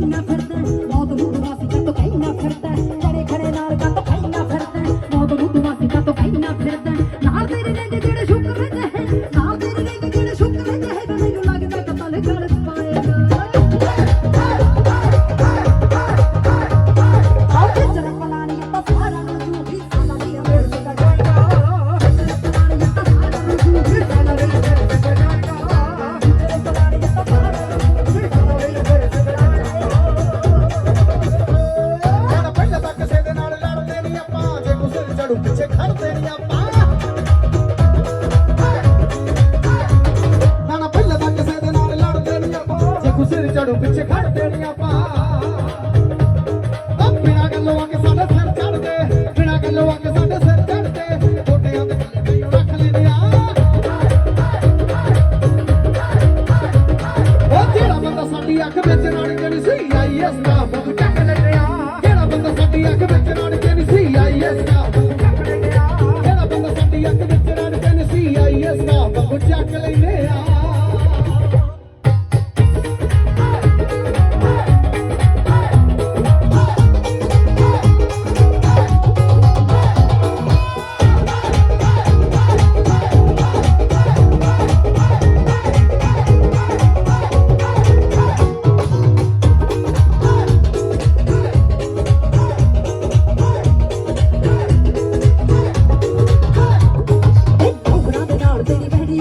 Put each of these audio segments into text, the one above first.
न भर ਆਈਐਸ ਦਾ ਬੰਦ ਚੱਕ ਲੈਣਿਆ ਕਿਹੜਾ ਬੰਦਾ ਸਾਡੀ ਅੱਖ ਵਿੱਚ ਨਾਲ ਕੇ ਨਹੀਂ ਸੀ ਆਈਐਸ ਦਾ ਬੰਦ ਚੱਕ ਲੈਣਿਆ ਕਿਹੜਾ ਬੰਦਾ ਸਾਡੀ ਅੱਖ ਵਿੱਚ ਨਾਲ ਕੇ ਨਹੀਂ ਸੀ ਆਈਐਸ ਦਾ ਬੰਦ ਚੱਕ ਲੈਣੇ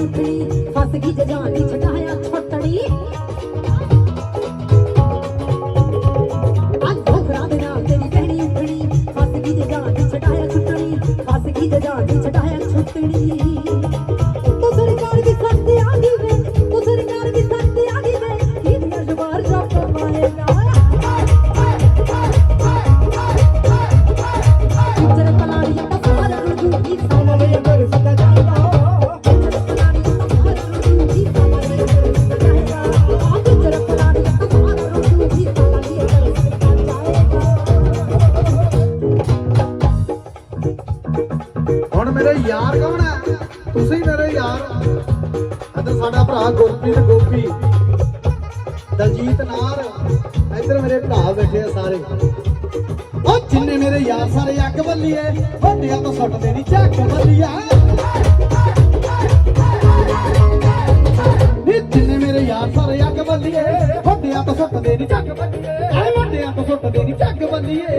ਉੱਤਰੀ, ਫਸ ਗਈ ਜਜਾਨ ਦੀ ਛਟਾਇਆ ਛੋਟੜੀ। ਅੱਜ ਭੋਖਰਾ ਦੇ ਨਾਲ ਤੇਰੀ ਪਹਿਣੀ ਉੱਤਰੀ, ਫਸ ਗਈ ਜਜਾਨ ਦੀ ਛਟਾਇਆ ਹੁਣ ਮੇਰੇ ਯਾਰ ਕੌਣ ਹੈ? ਤੁਸੀਂ ਮੇਰੇ ਯਾਰ। ਇੱਧਰ ਸਾਡਾ ਭਰਾ ਗੁਰਪ੍ਰੀਤ ਗੋਪੀ। ਦਲਜੀਤ ਨਾਰ। ਇੱਧਰ ਮੇਰੇ ਭਰਾ ਬੈਠੇ ਆ ਸਾਰੇ। ਉਹ ਜਿੰਨੇ ਮੇਰੇ ਯਾਰ ਸਾਰੇ ਅੱਗ ਬੱਲੀਏ। ਵੱਡਿਆਂ ਤੋਂ ਸੁੱਟ ਦੇਣੀ ਝੱਕ ਬੱਲੀਆ ਜਿੰਨੇ ਮੇਰੇ ਯਾਰ ਸਾਰੇ ਅੱਗ ਬੱਲੀਏ। ਵੱਡਿਆਂ ਤੋਂ ਸੁੱਟ ਦੇਣੀ ਝੱਕ ਬੱਲੀਏ। ਵੱਡਿਆਂ ਤੋਂ ਸੁੱਟ ਦੇਣੀ ਝੱਕ ਬੱਲੀਏ।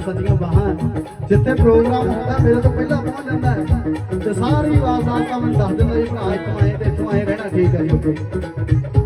ਮੇਰੀਆਂ ਸੱਜੀਆਂ ਬਾਹਾਂ। ਜਿੱਥੇ ਪ੍ਰੋਗਰਾਮ ਹੁੰਦਾ, ਮੇਰੇ ਤੋਂ ਪਹਿਲਾਂ ਪਹੁੰਚ ਜਾਂਦਾ ਹੈ। ਤੇ ਸਾਰੀ ਆਵਾਜ਼ ਆਸਤਾ ਮੈਨੂੰ ਦੱਸ ਦਿੰਦਾ ਜੀ ਭਰਾ ਇੱਥੋਂ ਆਏ ਤੇ ਇੱਥੋਂ ਆਏ ਰਹਿਣਾ ਠੀਕ ਹੈ ਜੀ